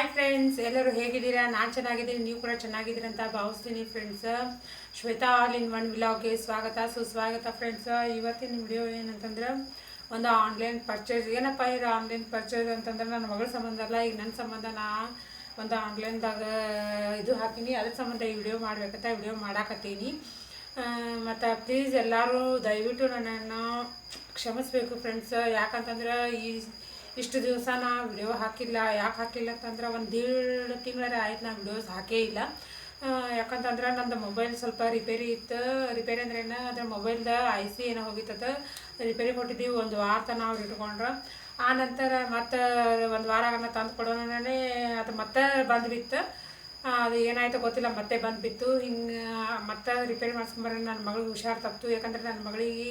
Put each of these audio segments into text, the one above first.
Hi friends ಎಲ್ಲರೂ ಹೇಗಿದ್ದೀರಾ? ನಾನು ಚೆನ್ನಾಗಿದ್ದೀನಿ, ನೀವು ಕೂಡ ಚೆನ್ನಾಗಿದ್ದೀರಾ ಅಂತ ಭಾವಿಸ್ತೀನಿ friends Shweta all in one ವಿಲಾಗ್ಗೆ ಸ್ವಾಗತ, ಸುಸ್ವಾಗತ ಫ್ರೆಂಡ್ಸ್ ಇವತ್ತಿನ ವಿಡಿಯೋ ಏನಂತಂದ್ರೆ, ಒಂದು ಆನ್ಲೈನ್ ಪರ್ಚೇಸ್ ಏನಪ್ಪ ಇದು ಆನ್ಲೈನ್ ಪರ್ಚೇಸ್ ಅಂತಂದ್ರೆ, ನನ್ನ ಮಗಳ ಸಂಬಂಧ ಅಲ್ಲ, ಈಗ ನನ್ನ ಸಂಬಂಧ ನಾ ಒಂದು ಆನ್ಲೈನ್ದಾಗ ಇದು ಹಾಕೀನಿ, ಅದ್ರ ಸಂಬಂಧ ಈ ವಿಡಿಯೋ ಮಾಡ್ಬೇಕಂತ ವಿಡಿಯೋ ಮಾಡಾಕತ್ತೀನಿ. ಮತ್ತು ಪ್ಲೀಸ್ ಎಲ್ಲರೂ ದಯವಿಟ್ಟು ನನ್ನನ್ನು ಕ್ಷಮಿಸ್ಬೇಕು ಫ್ರೆಂಡ್ಸ್ ಯಾಕಂತಂದ್ರೆ, ಈ ಇಷ್ಟು ದಿವಸ ನಾ ವಿಡಿಯೋ ಹಾಕಿಲ್ಲ, ಯಾಕೆ ಹಾಕಿಲ್ಲ ಅಂತಂದ್ರೆ ಒಂದು ಏಳು ತಿಂಗಳೇ ಆಯ್ತು ನಾ ವಿಡಿಯೋಸ್ ಹಾಕೇ ಇಲ್ಲ. ಯಾಕಂತಂದ್ರೆ ನಂದು ಮೊಬೈಲ್ ಸ್ವಲ್ಪ ರಿಪೇರಿ ಇತ್ತು. ರಿಪೇರಿ ಅಂದ್ರೆ ಏನು, ಅದ್ರ ಮೊಬೈಲ್ದ ಐ ಸಿ ಏನೋ ಹೋಗಿತ್ತದ ರಿಪೇರಿ ಕೊಟ್ಟಿದ್ದೀವಿ, ಒಂದು ವಾರ ತನ ಅವ್ರು ಇಟ್ಕೊಂಡ್ರು. ಆ ನಂತರ ಮತ್ತೆ ಒಂದು ವಾರ ತಂದು ಕೊಡೋಣನೇ ಅದು ಮತ್ತೆ ಬಂದು ಬಿತ್ತು ಅದು ಏನಾಯ್ತು ಗೊತ್ತಿಲ್ಲ, ಮತ್ತೆ ಬಂದು ಬಿತ್ತು ಹಿಂಗೆ ಮತ್ತೆ ರಿಪೇರಿ ಮಾಡ್ಸ್ಕೊಂಬರ ನನ್ನ ಮಗಳಿಗೆ ಹುಷಾರು ತಪ್ಪಿತು ಯಾಕಂದ್ರೆ ನನ್ನ ಮಗಳಿಗೆ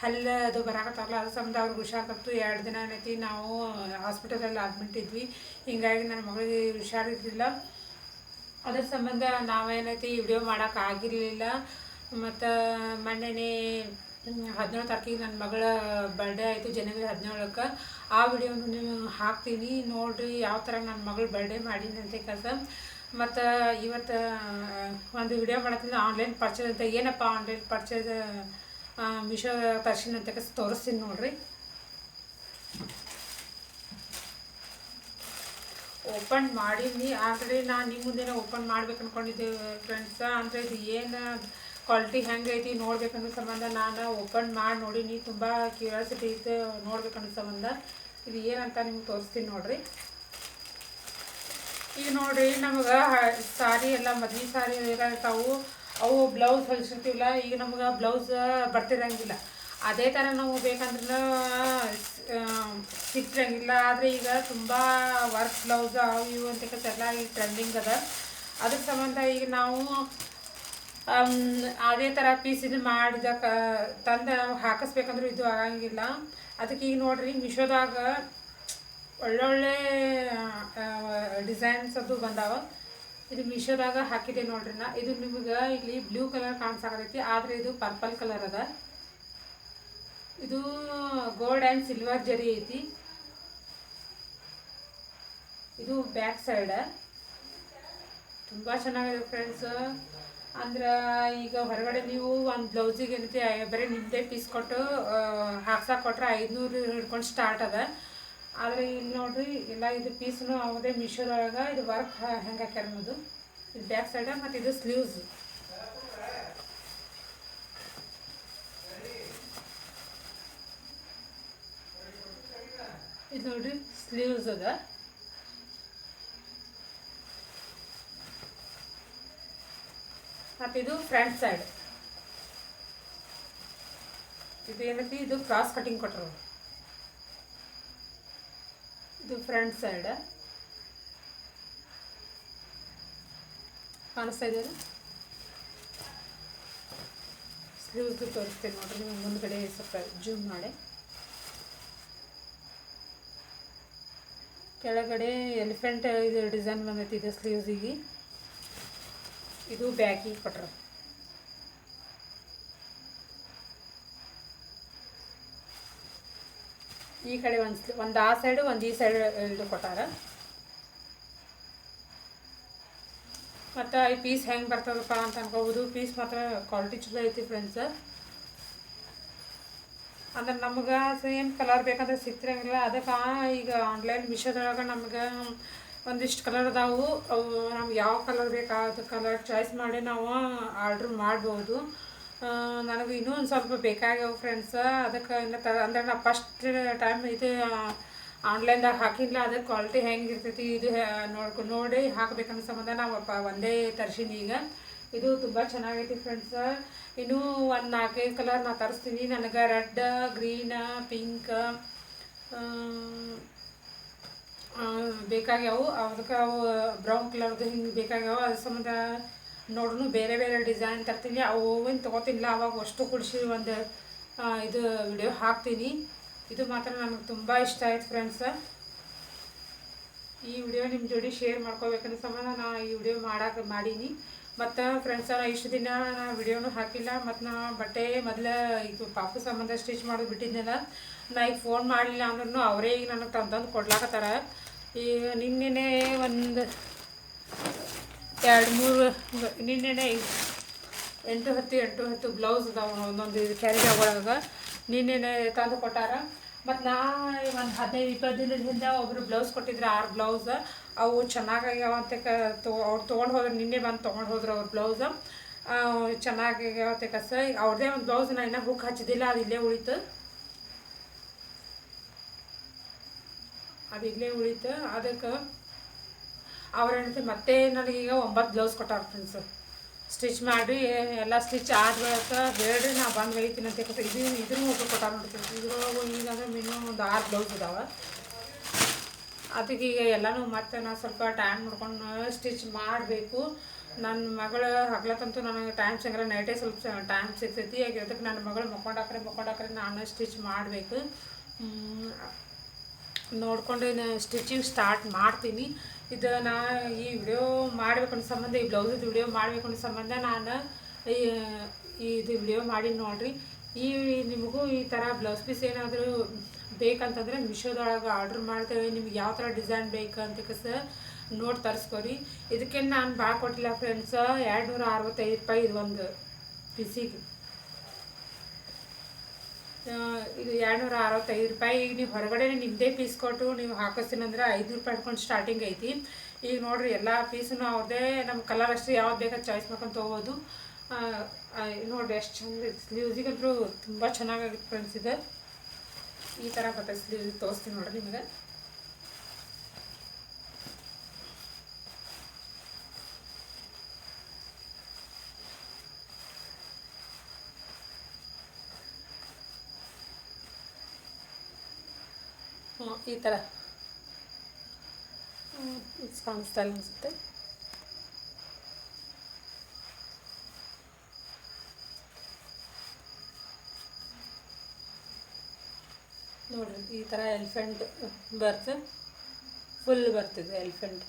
ಹಲ್ಲು ಅದು ಬರಾಕತ್ತಾರಲ್ಲ ಅದ್ರ ಸಂಬಂಧ ಅವ್ರಿಗೆ ಹುಷಾರು ಎರಡು ದಿನ ಏನೈತಿ ನಾವು ಹಾಸ್ಪಿಟಲಲ್ಲಿ ಅಡ್ಮಿಟ್ ಇದ್ವಿ. ಹಿಂಗಾಗಿ ನನ್ನ ಮಗಳಿಗೆ ಹುಷಾರಿರಲಿಲ್ಲ. ಅದ್ರ ಸಂಬಂಧ ನಾವೇನೈತಿ ವಿಡಿಯೋ ಮಾಡೋಕೆ ಆಗಿರಲಿಲ್ಲ. ಮತ್ತು ಮೊನ್ನೆನೇ ಹದಿನೇಳು ತಾರೀಕಿಗೆ ನನ್ನ ಮಗಳ ಬರ್ಡೇ ಆಯಿತು, ಜನವರಿ ಹದಿನೇಳಕ್ಕೆ. ಆ ವಿಡಿಯೋನು ನೀವು ಹಾಕ್ತೀನಿ. ನೋಡಿರಿ ಯಾವ ಥರ ನನ್ನ ಮಗಳು ಬರ್ಡೇ ಮಾಡೀನಿ ಅಂತ ಕೆಲಸ. ಮತ್ತು ಇವತ್ತು ಒಂದು ವಿಡಿಯೋ ಮಾಡತ್ತಿಲ್ಲ ಆನ್ಲೈನ್ ಪರ್ಚೇಸ್ ಅಂತ. ಏನಪ್ಪ ಆನ್ಲೈನ್ ಪರ್ಚೇಸ್ ಮಿಶೋ ಪರಿಶೀಲನೆ ಅಂತ ತೋರಿಸ್ತೀನಿ ನೋಡ್ರಿ. ಓಪನ್ ಮಾಡೀನಿ. ಆದರೆ ನಾನು ನಿಮ್ಮ ಮುಂದೆ ಓಪನ್ ಮಾಡ್ಬೇಕು ಅನ್ಕೊಂಡಿದ್ದೆ ಫ್ರೆಂಡ್ಸ ಅಂದರೆ ಇದು ಏನು ಕ್ವಾಲಿಟಿ ಹೆಂಗೆ ಐತಿ ನೋಡ್ಬೇಕನ್ನೋ ಸಂಬಂಧ ನಾನು ಓಪನ್ ಮಾಡಿ ನೋಡೀನಿ. ತುಂಬ ಕ್ಯೂರಿಯಾಸಿಟಿ ಇತ್ತು ನೋಡ್ಬೇಕನ್ನೋ ಸಂಬಂಧ. ಇದು ಏನಂತ ನಿಮ್ಗೆ ತೋರಿಸ್ತೀನಿ ನೋಡ್ರಿ. ಈಗ ನೋಡ್ರಿ ನಮಗೆ ಸಾರಿ ಎಲ್ಲ ಮದ್ವೆ ಸಾರಿ ಎಲ್ಲ ಅವು ಬ್ಲೌಸ್ ಹೊಲಿಸಿರ್ತೀವಲ್ಲ, ಈಗ ನಮ್ಗೆ ಬ್ಲೌಸ್ ಬರ್ತಿರಂಗಿಲ್ಲ. ಅದೇ ಥರ ನಾವು ಬೇಕಂದ್ರೆ ಸಿಕ್ತಿರಂಗಿಲ್ಲ ಆದರೆ ಈಗ ತುಂಬ ವರ್ಕ್ ಬ್ಲೌಸ್ ಅವು ಇವು ಅಂತ ಎಲ್ಲ ಈಗ ಟ್ರೆಂಡಿಂಗ್ ಅದ. ಅದ್ರ ಸಂಬಂಧ ಈಗ ನಾವು ಅದೇ ಥರ ಪೀಸ್ ಇದು ಮಾಡಿದ ಕ, ತಂದು ಹಾಕಿಸ್ಬೇಕಂದ್ರೂ ಇದು ಆಗಂಗಿಲ್ಲ. ಅದಕ್ಕೆ ಈಗ ನೋಡ್ರಿ ಮಿಶೋದಾಗ ಒಳ್ಳೊಳ್ಳೆ ಡಿಸೈನ್ಸ್ ಅದು ಬಂದಾವ. ಇದು ಮೀಶೋದಾಗ ಹಾಕಿದೆ ನೋಡ್ರಿ ನಾ. ಇದು ನಿಮಗೆ ಇಲ್ಲಿ ಬ್ಲೂ ಕಲರ್ ಕಾಣಿಸಾಕತೈತಿ, ಆದರೆ ಇದು ಪರ್ಪಲ್ ಕಲರ್ ಅದ. ಇದು ಗೋಲ್ಡ್ ಆ್ಯಂಡ್ ಸಿಲ್ವರ್ ಜರಿ ಐತಿ. ಇದು ಬ್ಯಾಕ್ ಸೈಡ್. ತುಂಬ ಚೆನ್ನಾಗಿದೆ ಫ್ರೆಂಡ್ಸ್. ಅಂದ್ರೆ ಈಗ ಹೊರಗಡೆ ನೀವು ಒಂದು ಬ್ಲೌಸಿಗೆ ಏನೈತಿ, ಬರೀ ನಿಮ್ಮದೇ ಪೀಸ್ ಕೊಟ್ಟು ಹಾಕ್ಸಕ್ಕೆ ಕೊಟ್ರೆ ಐದುನೂರು ಹಿಡ್ಕೊಂಡು ಸ್ಟಾರ್ಟ್ ಅದ. ಆದರೆ ಇಲ್ಲಿ ನೋಡ್ರಿ ಎಲ್ಲ ಇದು ಪೀಸ್ನು ಅವುದೆ ಮಿಶೋ ಒಳಗೆ ಇದು ವರ್ಕ್ ಹೆಂಗೆ ಹಾಕ್ಯಾರ ಅನ್ನೋದು. ಇದು ಬ್ಯಾಕ್ ಸೈಡ ಮತ್ತು ಇದು ಸ್ಲೀವ್ಸ್ ಇದು ನೋಡ್ರಿ ಸ್ಲೀವ್ಸ್ ಅದ. ಮತ್ತು ಇದು ಫ್ರಂಟ್ ಸೈಡ್ ಇದು ಏನೈತಿ? ಇದು ಕ್ರಾಸ್ ಕಟಿಂಗ್ ಕೊಟ್ಟರು ಇದು ಫ್ರಂಟ್ ಸೈಡ್. ಕಾಣಿಸ್ತಾ ಇದೆಯಲ್ಲ ಸ್ಲೀವ್ಸ್ ತೋರಿಸ್ತೀನಿ ನೋಡ್ರಿ ನಿಮ್ಗೆ ಮುಂದ್ಗಡೆ ಸ್ವಲ್ಪ ಜೂಮ್ ಮಾಡಿ. ಕೆಳಗಡೆ ಎಲಿಫೆಂಟ್ ಇದು ಡಿಸೈನ್ ಬಂದೈತಿ, ಇದು ಸ್ಲೀವ್ಸಿಗೆ ಇದು ಬ್ಯಾಕಿಗೆ ಕೊಟ್ರು. ಈ ಕಡೆ ಒಂದು ಒಂದು ಆ ಸೈಡು ಒಂದು ಈ ಸೈಡ್ ಇದು ಕೊಟ್ಟಾರ. ಮತ್ತು ಈ ಪೀಸ್ ಹೆಂಗೆ ಬರ್ತದಪ್ಪ ಅಂತ ಅನ್ಕೋಬೋದು. ಪೀಸ್ ಮಾತ್ರ ಕ್ವಾಲಿಟಿ ಚಲೋ ಐತಿ ಫ್ರೆಂಡ್ಸ್ ಅಂದ್ರೆ ನಮ್ಗೆ ಸೇಮ್ ಕಲರ್ ಬೇಕಂದ್ರೆ ಸಿಕ್ತಿರಂಗಿಲ್ಲ. ಅದಕ್ಕೆ ಈಗ ಆನ್ಲೈನ್ ಮಿಶೋದೊಳಗೆ ನಮ್ಗೆ ಒಂದಿಷ್ಟು ಕಲರ್ ಅದಾವು. ಅವು ನಮ್ಗೆ ಯಾವ ಕಲರ್ ಬೇಕು, ಅದು ಕಲರ್ ಚಾಯ್ಸ್ ಮಾಡಿ ನಾವು ಆರ್ಡ್ರ್ ಮಾಡ್ಬೋದು. ನನಗೆ ಇನ್ನೂ ಒಂದು ಸ್ವಲ್ಪ ಬೇಕಾಗ್ಯಾವ ಫ್ರೆಂಡ್ಸ ಅದಕ್ಕೆ ಇನ್ನು ತ ಅಂದ್ರೆ ನಾ ಫಸ್ಟ್ ಟೈಮ್ ಇದು ಆನ್ಲೈನ್ದಾಗ ಹಾಕಿಲ್ಲ ಅದಕ್ಕೆ ಕ್ವಾಲಿಟಿ ಹೆಂಗೆ ಇರ್ತೈತಿ ಇದು ನೋಡ್ಕೊ ನೋಡಿ ಹಾಕ್ಬೇಕನ್ನೋ ಸಂಬಂಧ ನಾವು ಒಂದೇ ತರ್ಸೀನಿ ಈಗ. ಇದು ತುಂಬ ಚೆನ್ನಾಗೈತಿ ಫ್ರೆಂಡ್ಸ ಇನ್ನೂ ಒಂದು ನಾಲ್ಕೈದು ಕಲರ್ ನಾ ತರಿಸ್ತೀನಿ ನನಗೆ ರೆಡ್ ಗ್ರೀನ್ ಪಿಂಕ್ ಬೇಕಾಗ್ಯಾವು. ಅದಕ್ಕೆ ಅವು ಬ್ರೌನ್ ಕಲರ್ದು ಹಿಂಗೆ ಬೇಕಾಗ್ಯಾವ. ಅದ್ರ ಸಂಬಂಧ ನೋಡ್ರು ಬೇರೆ ಬೇರೆ ಡಿಸೈನ್ ತರ್ತೀನಿ. ಅವು ಹೂವಿನ ತೊಗೋತಿನಿಲ್ಲ, ಅವಾಗ ಅಷ್ಟು ಕುಡಿಸಿ ಒಂದು ಇದು ವಿಡಿಯೋ ಹಾಕ್ತೀನಿ. ಇದು ಮಾತ್ರ ನನಗೆ ತುಂಬ ಇಷ್ಟ ಆಯ್ತು ಫ್ರೆಂಡ್ಸ ಈ ವಿಡಿಯೋ ನಿಮ್ಮ ಜೋಡಿ ಶೇರ್ ಮಾಡ್ಕೋಬೇಕಂದ್ರೆ ಸಂಬಂಧ ನಾ ಈ ವಿಡಿಯೋ ಮಾಡಕ್ಕೆ ಮಾಡೀನಿ. ಮತ್ತು ಫ್ರೆಂಡ್ಸ ನಾ ಇಷ್ಟು ದಿನ ನಾನು ವಿಡಿಯೋನು ಹಾಕಿಲ್ಲ. ಮತ್ತು ನಾ ಬಟ್ಟೆ ಮೊದಲ ಈಗ ಪಾಪು ಸಂಬಂಧ ಸ್ಟಿಚ್ ಮಾಡೋದು ಬಿಟ್ಟಿದ್ದೆಲ್ಲ ನಾ ಈಗ ಫೋನ್ ಮಾಡಲಿಲ್ಲ ಅಂದ್ರೂ ಅವರೇ ಈಗ ನನಗೆ ತಂದಂದು ತಂದು ಕೊಡ್ಲಾಕತ್ತಾರ. ಈಗ ನಿನ್ನೆನೆ ಒಂದು ಎರಡು ಮೂರು ನಿನ್ನೆನೆ ಎಂಟು ಹತ್ತು ಎಂಟು ಹತ್ತು ಬ್ಲೌಸ್ ಅದಾವ ಒಂದೊಂದು ಇದು ಕ್ಯಾರಿಗ ಒಳಗೆ. ನಿನ್ನೆನೆ ತಂದು ಕೊಟ್ಟಾರ. ಮತ್ತು ನಾ ಒಂದು ಹದಿನೈದು, ಇಪ್ಪತ್ತು ದಿನದ ಹಿಂದೆ ಒಬ್ಬರು ಬ್ಲೌಸ್ ಕೊಟ್ಟಿದ್ರು, ಆರು ಬ್ಲೌಸ್ ಅವು ಚೆನ್ನಾಗಾಗ್ಯಾವ ಅಂತ ಅವ್ರು ತೊಗೊಂಡು ಹೋದ್ರೆ, ನಿನ್ನೆ ಬಂದು ತೊಗೊಂಡು ಹೋದ್ರು ಅವ್ರ ಬ್ಲೌಸ್ ಚೆನ್ನಾಗಾಗ್ಯಾವ ಅಂತ ಕಸ ಅವ್ರದೇ ಅವ್ರದ್ದೇ ಒಂದು ಬ್ಲೌಸ್ ನಾ ಇನ್ನೂ ಹುಕ್ ಹಚ್ಚಿದ್ದಿಲ್ಲ ಅದು ಇಲ್ಲೇ ಉಳಿತು. ಅದು ಇಲ್ಲೇ ಉಳಿತು. ಅದಕ್ಕೆ ಅವ್ರೇನಂತೆ ಮತ್ತೆ ನನಗೀಗ ಒಂಬತ್ತು ಬ್ಲೌಸ್ ಕೊಟ್ಟಾರ ಫ್ರೆಂಡ್ಸ್ ಸ್ಟಿಚ್ ಮಾಡಿ ಎಲ್ಲ ಸ್ಟಿಚ್ ಆದ ಬೇಡ್ರಿ, ನಾ ಬಂದು ಒಯ್ತೀನಿ ಅಂತ ಕೊಟ್ಟು ಇದು ಇದ್ರ ಒಬ್ಬರು ಕೊಟ್ಟಾರ ನೋಡ್ತೀನಿ ಇದ್ರೊಳಗೆ ಈಗ ಮಿನಿಮಮ್ ಒಂದು ಆರು ಬ್ಲೌಸ್ ಇದಾವೆ. ಅದಕ್ಕೆ ಈಗ ಎಲ್ಲನೂ ಮತ್ತೆ ನಾನು ಸ್ವಲ್ಪ ಟೈಮ್ ನೋಡ್ಕೊಂಡು ಸ್ಟಿಚ್ ಮಾಡಬೇಕು. ನನ್ನ ಮಗಳು ಹಗ್ಲತ್ತಂತೂ ನನಗೆ ಟೈಮ್ ಸಿಗಲ್ಲ ನೈಟೇ ಸ್ವಲ್ಪ ಟೈಮ್ ಸಿಗ್ತೈತಿ. ಈಗ ಅದಕ್ಕೆ ನನ್ನ ಮಗಳು ಮಕ್ಕೊಂಡಾಕ್ರೆ ಮಕ್ಕೊಂಡಾಕ್ರೆ ನಾನು ಸ್ಟಿಚ್ ಮಾಡಬೇಕು. ನೋಡ್ಕೊಂಡು ಸ್ಟಿಚಿಂಗ್ ಸ್ಟಾರ್ಟ್ ಮಾಡ್ತೀನಿ. ಇದು ನಾ ಈ ವಿಡಿಯೋ ಮಾಡ್ಬೇಕು ಅನ್ನೋ ಸಂಬಂಧ, ಈ ಬ್ಲೌಸದ ವಿಡಿಯೋ ಮಾಡ್ಬೇಕು ಅನ್ನೋ ಸಂಬಂಧ ನಾನು ಈ ಇದು ವಿಡಿಯೋ ಮಾಡಿ ನೋಡ್ರಿ. ಈ ನಿಮಗೂ ಈ ಥರ ಬ್ಲೌಸ್ ಪೀಸ್ ಏನಾದರೂ ಬೇಕಂತಂದ್ರೆ ಮಿಶೋದೊಳಗೆ ಆರ್ಡ್ರ್ ಮಾಡ್ತೇವೆ. ನಿಮ್ಗೆ ಯಾವ ಥರ ಡಿಸೈನ್ ಬೇಕು ಅಂತ ಕಸ ನೋಡಿ ತರಿಸ್ಕೊರಿ. ಇದಕ್ಕೆ ನಾನು ಭಾಳ ಕೊಟ್ಟಿಲ್ಲ ಫ್ರೆಂಡ್ಸ್ ಎರಡು ನೂರ ಅರವತ್ತೈದು ರೂಪಾಯಿ ಇದು ಒಂದು ಪೀಸಿಗೆ. ಇದು ಎರಡುನೂರ ಅರವತ್ತೈದು ರೂಪಾಯಿ. ಈಗ ನೀವು ಹೊರಗಡೆ ನಿಮ್ಮದೇ ಪೀಸ್ ಕೊಟ್ಟು ನೀವು ಹಾಕಿಸ್ತೀನಂದ್ರೆ ಐದು ರೂಪಾಯಿ ಹಿಡ್ಕೊಂಡು ಸ್ಟಾರ್ಟಿಂಗ್ ಐತಿ. ಈಗ ನೋಡಿರಿ ಎಲ್ಲ ಪೀಸನ್ನು ಅವ್ರದ್ದೇ ನಮ್ಮ ಕಲರ್ ಅಷ್ಟು ಯಾವ್ದು ಬೇಕಾದ್ರೆ ಚಾಯ್ಸ್ ಮಾಡ್ಕೊಂಡು ತೊಗೋಬೋದು. ನೋಡ್ರಿ ಎಷ್ಟು ಚಂದ ಸ್ಲೀವ್ಸಿಗಂತೂ ತುಂಬ ಚೆನ್ನಾಗಾಗಿತ್ತು ಫ್ರೆಂಡ್ಸ್ ಇದು. ಈ ಥರ ಬರ್ತದೆ ಸ್ಲೀವ್ಸಿಗೆ ತೋರಿಸ್ತೀನಿ ನೋಡಿರಿ ನಿಮಗೆ. ಈ ಥರ ಕಾಣಿಸ್ತಾ ಇಲ್ಲ ಅನಿಸುತ್ತೆ. ನೋಡ್ರಿ, ಈ ಥರ ಎಲಿಫೆಂಟ್ ಬರ್ತು. ಫುಲ್ ಬರ್ತಿದೆ ಎಲಿಫೆಂಟ್.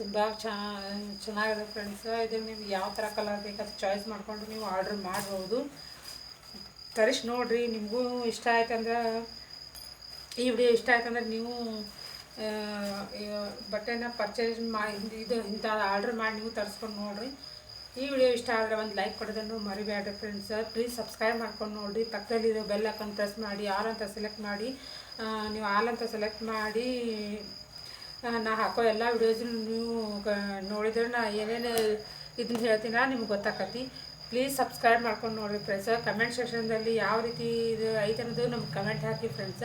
ತುಂಬ ಚೆನ್ನಾಗಿದೆ ಫ್ರೆಂಡ್ಸ್. ಇದು ನಿಮ್ಗೆ ಯಾವ ಥರ ಕಲರ್ ಬೇಕಾದ್ರೆ ಚಾಯ್ಸ್ ಮಾಡಿಕೊಂಡು ನೀವು ಆರ್ಡ್ರ್ ಮಾಡ್ಬೋದು. ತರಿಸಿ ನೋಡ್ರಿ, ನಿಮಗೂ ಇಷ್ಟ ಆಯ್ತಂದ್ರೆ ಈ ವಿಡಿಯೋ ಇಷ್ಟ ಆಯ್ತಂದ್ರೆ ನೀವು ಬಟ್ಟೆನ ಪರ್ಚೇಸ್ ಮಾಡಿ, ಇದು ಇಂಥ ಆರ್ಡ್ರ್ ಮಾಡಿ ನೀವು ತರಿಸ್ಕೊಂಡು ನೋಡ್ರಿ. ಈ ವಿಡಿಯೋ ಇಷ್ಟ ಆದರೆ ಒಂದು ಲೈಕ್ ಕೊಡೋದನ್ನು ಮರಿಬೇಡ್ರಿ ಫ್ರೆಂಡ್ಸ್ ಪ್ಲೀಸ್ ಸಬ್ಸ್ಕ್ರೈಬ್ ಮಾಡ್ಕೊಂಡು ನೋಡಿರಿ. ಪಕ್ಕದಲ್ಲಿರೋ ಬೆಲ್ ಹಾಕೊಂಡು ಪ್ರೆಸ್ ಮಾಡಿ ಆಲ್ ಅಂತ ಸೆಲೆಕ್ಟ್ ಮಾಡಿ ನೀವು ಆಲ್ ಅಂತ ಸೆಲೆಕ್ಟ್ ಮಾಡಿ ನಾ ಹಾಕೋ ಎಲ್ಲ ವಿಡಿಯೋಸ್ನು ನೀವು ನೋಡಿದ್ರೆ ನಾ ಏನೇನು ಇದನ್ನ ಹೇಳ್ತೀನ ನಿಮ್ಗೆ ಗೊತ್ತಾಕತಿ. ಪ್ಲೀಸ್ ಸಬ್ಸ್ಕ್ರೈಬ್ ಮಾಡ್ಕೊಂಡು ನೋಡಿರಿ ಫ್ರೆಂಡ್ಸ್ ಕಮೆಂಟ್ ಸೆಕ್ಷನ್ದಲ್ಲಿ ಯಾವ ರೀತಿ ಇದು ಐತೆ ಅನ್ನೋದು ನಮ್ಗೆ ಕಮೆಂಟ್ ಹಾಕಿ friends